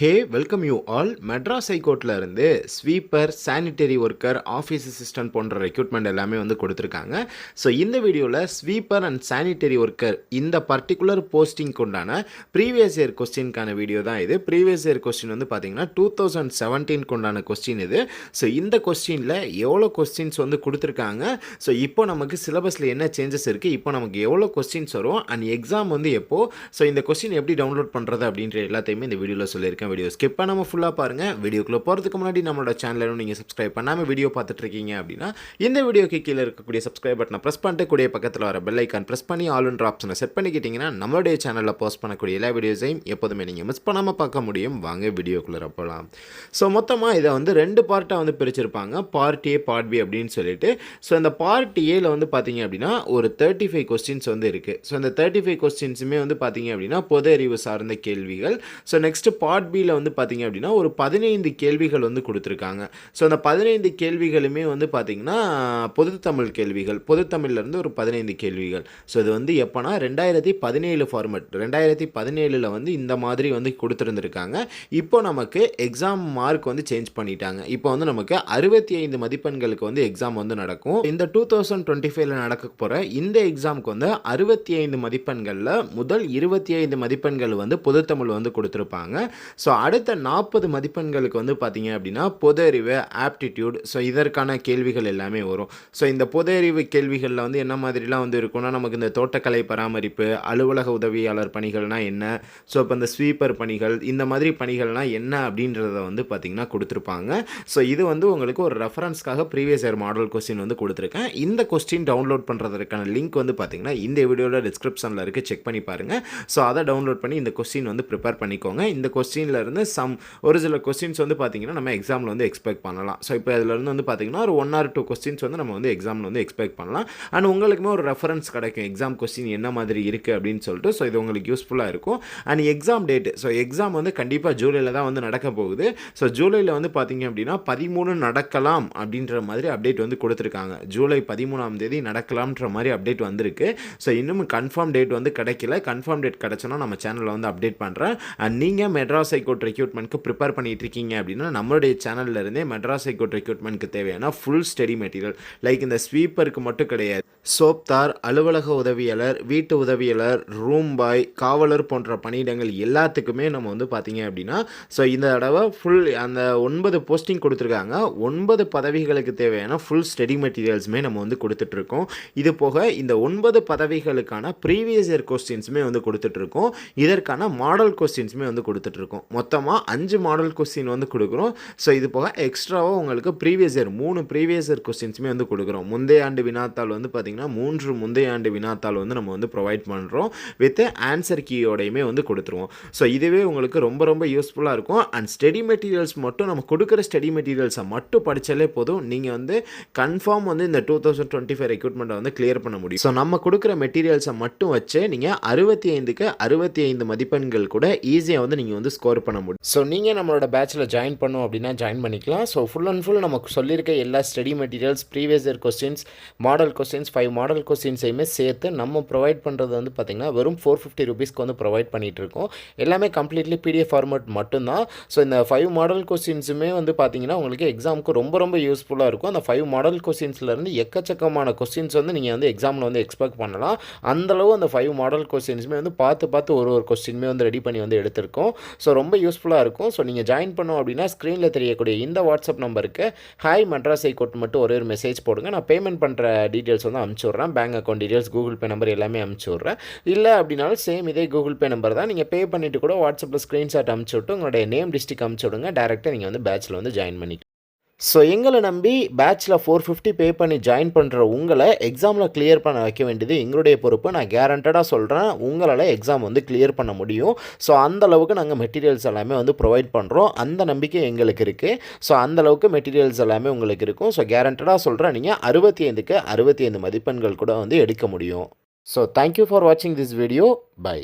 Hey welcome you all. Madras ஹைகோர்ட்டில் இருந்து sweeper sanitary worker office assistant போன்ற recruitment எல்லாமே வந்து கொடுத்துருக்காங்க. ஸோ இந்த வீடியோவில் ஸ்வீப்பர் அண்ட் சானிட்டரி ஒர்க்கர் இந்த பர்டிகுலர் போஸ்டிங்க்கு உண்டான ப்ரீவியஸ் இயர் கொஸ்டினுக்கான வீடியோ தான் இது. ப்ரீவியஸ் இயர் கொஸ்டின் வந்து பார்த்தீங்கன்னா டூ தௌசண்ட் செவன்டீனுக்கு உண்டான கொஸ்டின் இது. ஸோ இந்த கொஸ்டினில் எவ்வளோ கொஸ்டின்ஸ் வந்து கொடுத்துருக்காங்க? ஸோ இப்போ நமக்கு சிலபஸில் என்ன சேஞ்சஸ் இருக்குது இப்போ நமக்கு எவ்வளோ கொஸ்டின்ஸ் வரும்? அண்ட் எக்ஸாம் வந்து எப்போது ஸோ இந்த கொஸ்டின் எப்படி டவுன்லோட் பண்ணுறது அப்படின்ற எல்லாத்தையுமே இந்த வீடியோவில் சொல்லியிருக்கேன். வீடியோ ஸ்கிப் பண்ணாமல் ஃபுல்லாக பாருங்கள் வீடியோக்குள்ளே போகிறதுக்கு முன்னாடி நம்மளோட சேனலும் நீங்கள் சப்ஸ்கிரைப் பண்ணாமல் வீடியோ பார்த்துட்டு இருக்கீங்க அப்படின்னா இந்த வீடியோக்கு கீழே இருக்கக்கூடிய சப்ஸ்கிரைப் பட்டனை ப்ரெஸ் பண்ணிட்டு கூடிய பக்கத்தில் வர பெல் ஐக்கான் ப்ரெஸ் பண்ணி ஆல் ஒன்ற ஆப்ஷனை செட் பண்ணிக்கிட்டிங்கன்னா நம்மளுடைய சேனலில் போஸ்ட் பண்ணக்கூடிய எல்லா வீடியோஸையும் எப்போதுமே நீங்கள் மிஸ் பண்ணாமல் பார்க்க முடியும். வாங்க வீடியோக்குள்ளே போகலாம் ஸோ மொத்தமாக இதை வந்து ரெண்டு பார்ட்டாக வந்து பிரிச்சிருப்பாங்க. பார்ட் ஏ பார்ட் பி அப்படின்னு சொல்லிட்டு. ஸோ அந்த பார்ட் ஏல வந்து பார்த்தீங்க அப்படின்னா ஒரு தேர்ட்டி ஃபைவ் கொஸ்டின்ஸ் வந்து இருக்குது ஸோ அந்த தேர்ட்டி ஃபைவ் கொஸ்டின்ஸுமே வந்து பார்த்தீங்க அப்படின்னா பொது அறிவு சார்ந்த கேள்விகள். ஸோ நெக்ஸ்ட் பார்ட் பியில் வந்து பார்த்தீங்க அப்படின்னா ஒரு பதினைந்து கேள்விகள் வந்து கொடுத்துருக்காங்க. ஸோ அந்த பதினைந்து கேள்விகளுமே வந்து பார்த்தீங்கன்னா பொதுத்தமிழ் கேள்விகள். பொதுத்தமிழ்லேருந்து ஒரு பதினைந்து கேள்விகள். ஸோ இது வந்து எப்போனா ரெண்டாயிரத்தி பதினேழு ஃபார்மெட் ரெண்டாயிரத்தி பதினேழில் வந்து இந்த மாதிரி வந்து கொடுத்துருந்துருக்காங்க. இப்போ நமக்கு எக்ஸாம் மார்க் வந்து சேஞ்ச் பண்ணிட்டாங்க. இப்போ வந்து நமக்கு அறுபத்தி ஐந்து மதிப்பெண்களுக்கு வந்து எக்ஸாம் வந்து நடக்கும். இந்த டூ தௌசண்ட் டுவெண்ட்டி ஃபைவ்ல நடக்க போகிற இந்த எக்ஸாமுக்கு வந்து அறுபத்தி ஐந்து மதிப்பெண்களில் முதல் இருபத்தி ஐந்து மதிப்பெண்கள் வந்து பொதுத்தமிழ் வந்து கொடுத்துருப்பாங்க. ஸோ ஸோ அடுத்த நாற்பது மதிப்பெண்களுக்கு வந்து பார்த்தீங்க அப்படின்னா பொது அறிவு ஆப்டிடியூட் ஸோ இதற்கான கேள்விகள் எல்லாமே வரும். ஸோ இந்த பொது அறிவு கேள்விகளில் வந்து என்ன மாதிரிலாம் வந்து இருக்கும்னா நமக்கு இந்த தோட்டக்கலை பராமரிப்பு அலுவலக உதவியாளர் பணிகள்னால் என்ன? ஸோ இப்போ இந்த ஸ்வீப்பர் பணிகள் இந்த மாதிரி பணிகள்னால் என்ன அப்படின்றத வந்து பார்த்திங்கன்னா கொடுத்துருப்பாங்க. ஸோ இது வந்து உங்களுக்கு ஒரு ரெஃபரன்ஸ்க்காக ப்ரீவியஸ் இயர் மாடல் கொஸ்டின் வந்து கொடுத்துருக்கேன். இந்த கொஸ்டின் டவுன்லோட் பண்ணுறதுக்கான லிங்க் வந்து பார்த்திங்கன்னா இந்த வீடியோட டிஸ்கிரிப்ஷனில் இருக்குது செக் பண்ணி பாருங்கள் ஸோ அதை டவுன்லோட் பண்ணி இந்த கொஸ்டின் வந்து ப்ரிப்பேர் பண்ணிக்கோங்க. இந்த கொஸ்டினில் இருந்து சம் ஒரு சில கொஸ்டின்ஸ் வந்து பார்த்திங்கன்னா நம்ம எக்ஸாமில் வந்து எக்ஸ்பெக்ட் பண்ணலாம். ஸோ இப்போ இதிலேருந்து வந்து பார்த்திங்கன்னா ஒரு ஒன் ஆர் டூ கொஸ்டின்ஸ் வந்து நம்ம வந்து எக்ஸாமில் வந்து எக்ஸ்பெக்ட் பண்ணலாம். அண்ட் உங்களுக்குமே ஒரு ரெஃபரன்ஸ் கிடைக்கும். எக்ஸாம் கொஸ்டின் என்ன மாதிரி இருக்குது அப்படின்னு சொல்லிட்டு. ஸோ இது உங்களுக்கு யூஸ்ஃபுல்லாக இருக்கும். And exam date so exam வந்து கண்டிப்பாக ஜூலையில் தான் வந்து நடக்க போகுது. ஸோ ஜூலையில் வந்து பார்த்திங்க அப்படின்னா பதிமூணு நடக்கலாம் அப்படின்ற மாதிரி அப்டேட் வந்து கொடுத்துருக்காங்க. ஜூலை பதிமூணாம் தேதி நடக்கலாம்ன்ற மாதிரி அப்டேட் வந்திருக்கு. ஸோ இன்னும் கன்ஃபார்ம் டேட் வந்து கிடைக்கல. கன்ஃபார்ம் டேட் கிடச்சோன்னா நம்ம சேனலில் வந்து அப்டேட் பண்ணுறேன் அண்ட் நீங்கள் மெட்ராஸ் ஹைகோர்ட் ரெக்யூட்மெண்ட்க்கு ப்ரிப்பேர் பண்ணிட்டு இருக்கீங்க அப்படின்னா நம்மளுடைய சேனல்ல இருந்தே மெட்ராஸ் ஹைகோர்ட் ரெக்யூட்மெண்ட்க்கு தேவையான ஃபுல் ஸ்டடி மெட்டீரியல். லைக் இந்த ஸ்வீப்பருக்கு மட்டும் கிடையாது. சோப்தார் அலுவலக உதவியாளர் வீட்டு உதவியாளர் ரூம் பாய் காவலர் போன்ற பணியிடங்கள் எல்லாத்துக்குமே நம்ம வந்து பார்த்தீங்க அப்படின்னா ஸோ இந்த தடவை ஃபுல் அந்த ஒன்பது போஸ்டிங் கொடுத்துருக்காங்க. ஒன்பது பதவிகளுக்கு தேவையான ஃபுல் ஸ்டடி மெட்டீரியல்ஸுமே நம்ம வந்து கொடுத்துட்ருக்கோம். இது போக இந்த ஒன்பது பதவிகளுக்கான ப்ரீவியஸ் இயர் கொஸ்டின்ஸுமே வந்து கொடுத்துட்ருக்கோம். இதற்கான மாடல் கொஸ்டின்ஸுமே வந்து கொடுத்துட்ருக்கோம். மொத்தமாக அஞ்சு மாடல் கொஸ்டின் வந்து கொடுக்குறோம். ஸோ இது போக எக்ஸ்ட்ராவாக உங்களுக்கு ப்ரீவியஸ் இயர் மூணு ப்ரீவியஸ் இயர் கொஸ்டின்ஸுமே வந்து கொடுக்குறோம். முந்தைய ஆண்டு வினாத்தாள் வந்து பார்த்திங்கன்னா மூன்று முந்தைய ஆண்டு வினாத்தாள் வந்து நம்ம வந்து ப்ரொவைட் பண்ணுறோம் வித் ஆன்சர் கீயோடையுமே வந்து கொடுத்துருவோம். ஸோ இதுவே உங்களுக்கு ரொம்ப ரொம்ப யூஸ்ஃபுல்லாக இருக்கும். அண்ட் ஸ்டடி மெட்டீரியல்ஸ் மட்டும் நம்ம கொடுக்குற ஸ்டடி மெட்டீரியல்ஸை மட்டும் படித்தாலே போதும். நீங்கள் வந்து கன்ஃபார்ம் வந்து இந்த டூ தௌசண்ட் டுவெண்ட்டி ஃபைவ் ரெக்ரூட்மெண்ட்டை வந்து கிளியர் பண்ண முடியும். ஸோ நம்ம கொடுக்குற மெட்டீரியல்ஸை மட்டும் வச்சு நீங்கள் அறுபத்தி ஐந்துக்கு அறுபத்தி ஐந்து மதிப்பெண்கள் கூட ஈஸியாக வந்து நீங்கள் வந்து ஸ்கோர் பண்ண முடியும். ஸோ நீங்கள் நம்மளோட பேட்சில் ஜாயின் பண்ணும் அப்படின்னா ஜாயின் பண்ணிக்கலாம். ஸோ ஃபுல் அண்ட் ஃபுல் நமக்கு சொல்லியிருக்க எல்லா study materials previous year questions model questions five model கொஸ்டின்ஸையுமே சேர்த்து நம்ம ப்ரொவைட் பண்ணுறது வந்து பார்த்திங்கன்னா வெறும் ஃபோர் ஃபிஃப்டி ருபீஸ்க்கு வந்து ப்ரொவைட் பண்ணிகிட்டு இருக்கோம். எல்லாமே கம்ப்ளீட்லி பிடிஎஃப் ஃபார்மேட் மட்டும்தான். ஸோ இந்த ஃபைவ் மாடல் கொஸ்டின்ஸுமே வந்து பார்த்திங்கன்னா உங்களுக்கு எக்ஸாமுக்கு ரொம்ப ரொம்ப யூஸ்ஃபுல்லாக இருக்கும். அந்த ஃபைவ் மாடல் கொஸ்டின்ஸ்லேருந்து எக்கச்சக்கமான கொஸ்டின்ஸ் வந்து நீங்கள் வந்து எக்ஸாமில் வந்து எக்ஸ்பெக்ட் பண்ணலாம். அந்தளவு அந்த ஃபைவ் மாடல் கொஸ்டின்ஸுமே வந்து பார்த்து பார்த்து ஒரு ஒரு கொஸ்டினுமே வந்து ரெடி பண்ணி வந்து எடுத்திருக்கோம். ஸோ ரொம்ப ரொம்ப யூஸ்ஃபுல்லாக இருக்கும். ஸோ நீங்கள் ஜாயின் பண்ணோம் அப்படின்னா ஸ்க்ரீனில் தெரியக்கூடிய இந்த வாட்ஸ்அப் நம்பருக்கு ஹாய் மெட்ராஸ் ஐகோட் மட்டும் ஒரே ஒரு மெசேஜ் போடுங்க. நான் பேமெண்ட் பண்ணுற டீட்டெயில்ஸ் வந்து அனுப்பிச்சி விட்றேன் bank account details Google Pay number எல்லாமே அனுப்பிச்சி விட்றேன் இல்லை அப்படின்னாலும் சேம் இதே கூகுள் பே நம்பர் தான். நீங்கள் பே பண்ணிவிட்டு கூட வாட்ஸ்அப்பில் ஸ்க்ரீன்ஷாட் அனுப்பிச்சி விட்டு உங்களுடைய நேம் டிஸ்ட்ரிக் அனுப்பிச்சி விடுங்க டேரெக்டாக நீங்கள் வந்து பேட்சில் வந்து ஜாயின் பண்ணிக்கலாம். ஸோ எங்களை நம்பி பேட்சில் ஃபோர் ஃபிஃப்டி பே பண்ணி ஜாயின் பண்ணுற உங்களை எக்ஸாமில் கிளியர் பண்ண வைக்க வேண்டியது எங்களுடைய பொறுப்பு. நான் கேரண்டடாக சொல்கிறேன் உங்களால் எக்ஸாம் வந்து கிளியர் பண்ண முடியும். ஸோ அந்த அளவுக்கு நாங்கள் மெட்டீரியல்ஸ் எல்லாமே வந்து ப்ரொவைட் பண்ணுறோம் அந்த நம்பிக்கை எங்களுக்கு இருக்குது ஸோ அந்தளவுக்கு மெட்டீரியல்ஸ் எல்லாமே உங்களுக்கு இருக்கும். ஸோ கேரண்டடாக சொல்கிறேன் நீங்கள் அறுபத்தி ஐந்துக்கு அறுபத்தி ஐந்து மதிப்பெண்கள் கூட வந்து எடுக்க முடியும். ஸோ தேங்க்யூ ஃபார் வாட்சிங் திஸ் வீடியோ பை